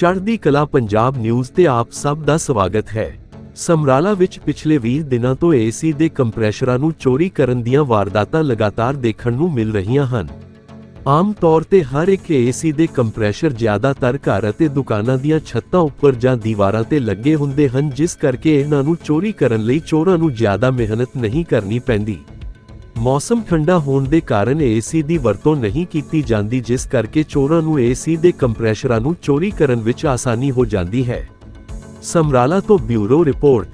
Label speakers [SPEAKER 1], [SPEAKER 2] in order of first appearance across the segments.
[SPEAKER 1] ਚੜ੍ਹਦੀ ਕਲਾ ਪੰਜਾਬ ਨਿਊਜ਼ ਤੇ ਆਪ ਸਭ ਦਾ ਸਵਾਗਤ ਹੈ। ਸਮਰਾਲਾ ਵਿੱਚ ਪਿਛਲੇ 20 ਦਿਨਾਂ ਤੋਂ ਏਸੀ ਦੇ ਕੰਪਰੈਸ਼ਰਾਂ ਨੂੰ ਚੋਰੀ ਕਰਨ ਦੀਆਂ ਵਾਰਦਾਤਾਂ ਲਗਾਤਾਰ ਦੇਖਣ ਨੂੰ ਮਿਲ ਰਹੀਆਂ ਹਨ। ਆਮ ਤੌਰ ਤੇ ਹਰ ਇੱਕ ਏਸੀ ਦੇ ਕੰਪਰੈਸ਼ਰ ਜ਼ਿਆਦਾਤਰ ਘਰ ਅਤੇ ਦੁਕਾਨਾਂ ਦੀਆਂ ਛੱਤਾਂ ਉੱਪਰ ਜਾਂ ਦੀਵਾਰਾਂ ਤੇ ਲੱਗੇ ਹੁੰਦੇ ਹਨ, ਜਿਸ ਕਰਕੇ ਇਹਨਾਂ ਨੂੰ ਚੋਰੀ ਕਰਨ ਲਈ ਚੋਰਾਂ ਨੂੰ ਜ਼ਿਆਦਾ ਮਿਹਨਤ ਨਹੀਂ ਕਰਨੀ ਪੈਂਦੀ। ਮੌਸਮ ਠੰਡਾ ਹੋਣ ਦੇ ਕਾਰਨ ਏਸੀ ਦੀ ਵਰਤੋਂ ਨਹੀਂ ਕੀਤੀ ਜਾਂਦੀ, ਜਿਸ ਕਰਕੇ ਚੋਰਾਂ ਨੂੰ ਏਸੀ ਦੇ ਕੰਪਰੈਸ਼ਰਾਂ ਨੂੰ ਚੋਰੀ ਕਰਨ ਵਿੱਚ ਆਸਾਨੀ ਹੋ ਜਾਂਦੀ ਹੈ। ਸਮਰਾਲਾ ਤੋਂ ਬਿਊਰੋ ਰਿਪੋਰਟ।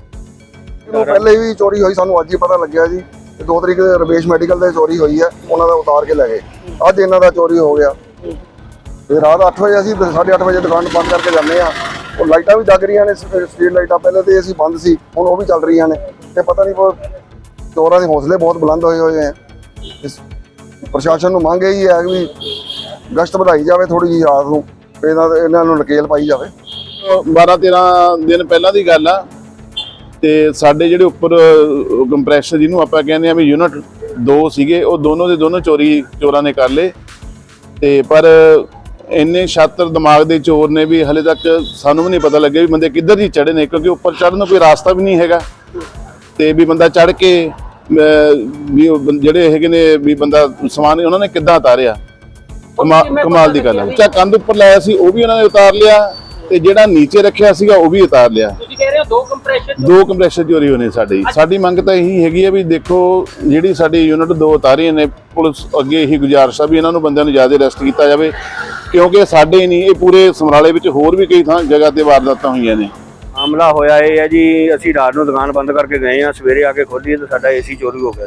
[SPEAKER 2] ਉਹ ਪਹਿਲੇ ਵੀ ਚੋਰੀ ਹੋਈ, ਸਾਨੂੰ ਅੱਜ ਹੀ ਪਤਾ ਲੱਗਿਆ ਜੀ ਤੇ 2 ਤਰੀਕ ਦੇ ਰਵੇਸ਼ ਮੈਡੀਕਲ ਦੇ ਚੋਰੀ ਹੋਈ ਹੈ, ਉਹਨਾਂ ਦਾ ਉਤਾਰ ਕੇ ਲੈ ਗਏ। ਅੱਜ ਇਹਨਾਂ ਦਾ ਚੋਰੀ ਹੋ ਗਿਆ। ਤੇ ਰਾਤ 8 ਵਜੇ ਅਸੀਂ 8:30 ਵਜੇ ਦੁਕਾਨ ਬੰਦ ਕਰਕੇ ਜਾਂਦੇ ਆ ਉਹ ਲਾਈਟਾਂ ਵੀ ਜਗ ਰਹੀਆਂ ਨੇ ਸਟਰੀਟ ਲਾਈਟਾਂ ਪਹਿਲੇ ਤੇ ਅਸੀਂ ਬੰਦ ਸੀ, ਹੁਣ ਉਹ ਵੀ ਚੱਲ ਰਹੀਆਂ ਨੇ। ਤੇ ਪਤਾ ਨਹੀਂ ਚੋਰਾਂ ਦੇ ਹੌਸਲੇ ਬਹੁਤ ਬੁਲੰਦ ਹੋਏ ਹੋਏ ਹੈ। ਇਸ ਪ੍ਰਸ਼ਾਸਨ ਨੂੰ ਮੰਗ ਇਹੀ ਹੈ ਕਿ ਵੀ ਗਸ਼ਤ ਵਧਾਈ ਜਾਵੇ ਥੋੜੀ ਜਿਹੀ ਰਾਤ ਨੂੰ ਇਹਨਾਂ ਦੇ- ਇਹਨਾਂ ਨੂੰ ਨਕੇਲ ਪਾਈ ਜਾਵੇ।
[SPEAKER 3] 12 13 ਦਿਨ ਪਹਿਲਾਂ ਦੀ ਗੱਲ ਆ ਤੇ ਸਾਡੇ ਜਿਹੜੇ ਉੱਪਰ ਕੰਪਰੈਸ਼ਰ ਜਿਹਨੂੰ ਆਪਾਂ ਕਹਿੰਦੇ ਆ ਵੀ ਯੂਨਿਟ ਦੋ ਸੀਗੇ, ਉਹ ਦੋਨੋਂ ਦੇ ਦੋਨੋਂ ਚੋਰੀ ਚੋਰਾਂ ਨੇ ਕਰ ਲਏ। ਤੇ ਪਰ ਇੰਨੇ ਛਾਤਰ ਦਿਮਾਗ ਦੇ ਚੋਰ ਨੇ ਵੀ ਹਲੇ ਤੱਕ ਸਾਨੂੰ ਵੀ ਨਹੀਂ ਪਤਾ ਲੱਗਿਆ ਵੀ ਬੰਦੇ ਕਿੱਧਰ ਦੀ ਚੜੇ ਨੇ, ਕਿਉਂਕਿ ਉੱਪਰ ਚੜਨ ਨੂੰ ਕੋਈ ਰਾਸਤਾ ਵੀ ਨਹੀਂ ਹੈਗਾ। ਤੇ ਵੀ ਬੰਦਾ ਚੜ ਕੇ ਵੀ ਉਹ ਜਿਹੜੇ ਹੈਗੇ ਨੇ ਵੀ ਬੰਦਾ ਸਮਾਨ ਉਹਨਾਂ ਨੇ ਕਿੱਦਾਂ ਉਤਾਰਿਆ? ਕਮਾ- ਕਮਾਲ ਦੀ ਗੱਲ ਹੈ। ਉੱਚਾ ਕੰਧ ਉੱਪਰ ਲਾਇਆ ਸੀ ਉਹ ਵੀ ਉਹਨਾਂ ਨੇ ਉਤਾਰ ਲਿਆ ਤੇ ਜਿਹੜਾ ਨੀਚੇ ਰੱਖਿਆ ਸੀਗਾ ਉਹ ਵੀ ਉਤਾਰ ਲਿਆ।
[SPEAKER 4] ਤੁਸੀਂ ਕਹਿ ਰਹੇ ਹੋ ਦੋ ਕੰਪਰੈਸ਼ਰ
[SPEAKER 3] ਦੋ ਕੰਪਰੈਸ਼ਰ ਚੋਰੀ ਹੋਏ ਨੇ ਸਾਡੇ। ਸਾਡੀ ਮੰਗ ਤਾਂ ਇਹੀ ਹੈਗੀ ਹੈ ਵੀ ਦੇਖੋ ਜਿਹੜੀ ਸਾਡੀ ਯੂਨਿਟ ਦੋ ਉਤਾਰੀਆਂ ਨੇ ਪੁਲਿਸ ਅੱਗੇ ਇਹੀ ਗੁਜ਼ਾਰਿਸ਼ ਆ ਵੀ ਇਹਨਾਂ ਨੂੰ ਬੰਦਿਆਂ ਨੂੰ ਜ਼ਿਆਦਾ ਅਰੈਸਟ ਕੀਤਾ ਜਾਵੇ ਕਿਉਂਕਿ ਸਾਡੇ ਹੀ ਨਹੀਂ ਇਹ ਪੂਰੇ ਸਮਰਾਲੇ ਵਿੱਚ ਹੋਰ ਵੀ ਕਈ ਥਾਂ ਜਗ੍ਹਾ ਤੇ ਵਾਰਦਾਤਾਂ ਹੋਈਆਂ ਨੇ।
[SPEAKER 5] ਮਾਮਲਾ ਹੋਇਆ ਇਹ ਹੈ ਜੀ ਅਸੀਂ ਰਾਤ ਨੂੰ ਦੁਕਾਨ ਬੰਦ ਕਰਕੇ ਗਏ ਆ ਸਵੇਰੇ ਆ ਕੇ ਖੋਲੀ ਤੇ ਸਾਡਾ ਏਸੀ ਚੋਰੀ ਹੋ ਗਿਆ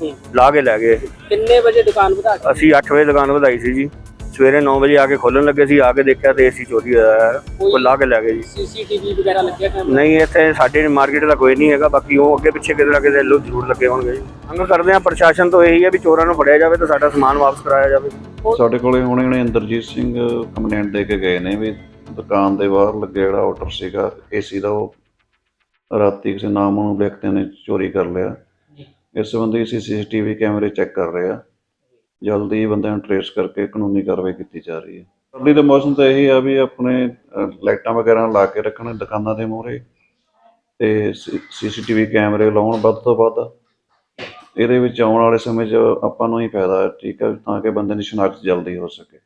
[SPEAKER 5] ਜੀ। ਲਾ ਕੇ ਲੈ ਗਏ।
[SPEAKER 4] ਕਿੰਨੇ ਵਜੇ ਦੁਕਾਨ ਵਧਾ ਕੇ
[SPEAKER 5] ਅਸੀਂ 8 ਵਜੇ ਦੁਕਾਨ ਵਧਾਈ ਸੀ ਜੀ। ਸਵੇਰੇ 9 ਵਜੇ ਆ ਕੇ ਖੋਲਣ ਲੱਗੇ ਸੀ ਆ ਕੇ ਦੇਖਿਆ ਤੇ ਏਸੀ ਚੋਰੀ ਹੋਇਆ ਹੈ। ਉਹ ਲਾ ਕੇ ਲੈ ਗਏ ਜੀ।
[SPEAKER 4] ਸੀਸੀਟੀਵੀ ਵਗੈਰਾ ਲੱਗਿਆ ਕੈਮਰਾ
[SPEAKER 5] ਨਹੀਂ ਇੱਥੇ ਸਾਡੇ ਮਾਰਕੀਟ ਦਾ ਕੋਈ ਨਹੀਂ ਹੈਗਾ ਬਾਕੀ ਉਹ ਅੱਗੇ ਪਿੱਛੇ ਕਿਤੇ ਨਾ ਕਿਤੇ ਲੋਕ ਜ਼ਰੂਰ ਲੱਗੇ ਹੋਣਗੇ ਜੀ। ਮੰਗ ਕਰਦੇ ਆ ਪ੍ਰਸ਼ਾਸਨ ਤੋਂ ਇਹੀ ਹੈ ਵੀ ਚੋਰਾਂ ਨੂੰ ਫੜਿਆ ਜਾਵੇ ਤੇ ਸਾਡਾ ਸਮਾਨ ਵਾਪਸ ਕਰਾਇਆ ਜਾਵੇ।
[SPEAKER 6] ਸਾਡੇ ਕੋਲੇ ਹੁਣੇ ਹੁਣੇ ਇੰਦਰਜੀਤ ਸਿੰਘ ਕੰਪਲੇਂਟ ਦੇ ਕੇ ਗਏ ਨੇ ਵੀ ਦੁਕਾਨ ਦੇ ਬਾਹਰ ਲੱਗਿਆ ਜਿਹੜਾ ਆਰਡਰ ਸੀਗਾ ਏਸੀ ਦਾ ਉਹ ਰਾਤੀ ਕਿਸੇ ਨਾਮੋਂ ਵਿਅਕਤੀ ਨੇ ਚੋਰੀ ਕਰ ਲਿਆ। ਇਸ ਸੰਬੰਧੀ ਅਸੀਂ ਸੀਸੀਟੀਵੀ ਕੈਮਰੇ ਚੈੱਕ ਕਰ ਰਹੇ ਆ ਜਲਦੀ ਬੰਦਿਆਂ ਨੂੰ ਟਰੇਸ ਕਰਕੇ ਕਾਨੂੰਨੀ ਕਾਰਵਾਈ ਕੀਤੀ ਜਾ ਰਹੀ ਹੈ। ਸਰਦੀ ਦੇ ਮੌਸਮ ਤਾਂ ਇਹੀ ਆ ਵੀ ਆਪਣੇ ਲਾਈਟਾਂ ਵਗੈਰਾ ਲਾ ਕੇ ਰੱਖਣ ਦੁਕਾਨਾਂ ਦੇ ਮੂਹਰੇ ਤੇ ਸੀਸੀਟੀਵੀ ਕੈਮਰੇ ਲਾਉਣ ਵੱਧ ਤੋਂ ਵੱਧ। ਇਹਦੇ ਵਿੱਚ ਆਉਣ ਵਾਲੇ ਸਮੇਂ 'ਚ ਆਪਾਂ ਨੂੰ ਹੀ ਫਾਇਦਾ ਹੈ ਠੀਕ ਹੈ ਤਾਂ ਕਿ ਬੰਦੇ ਦੀ ਸ਼ਨਾਖਤ ਜਲਦੀ ਹੋ ਸਕੇ।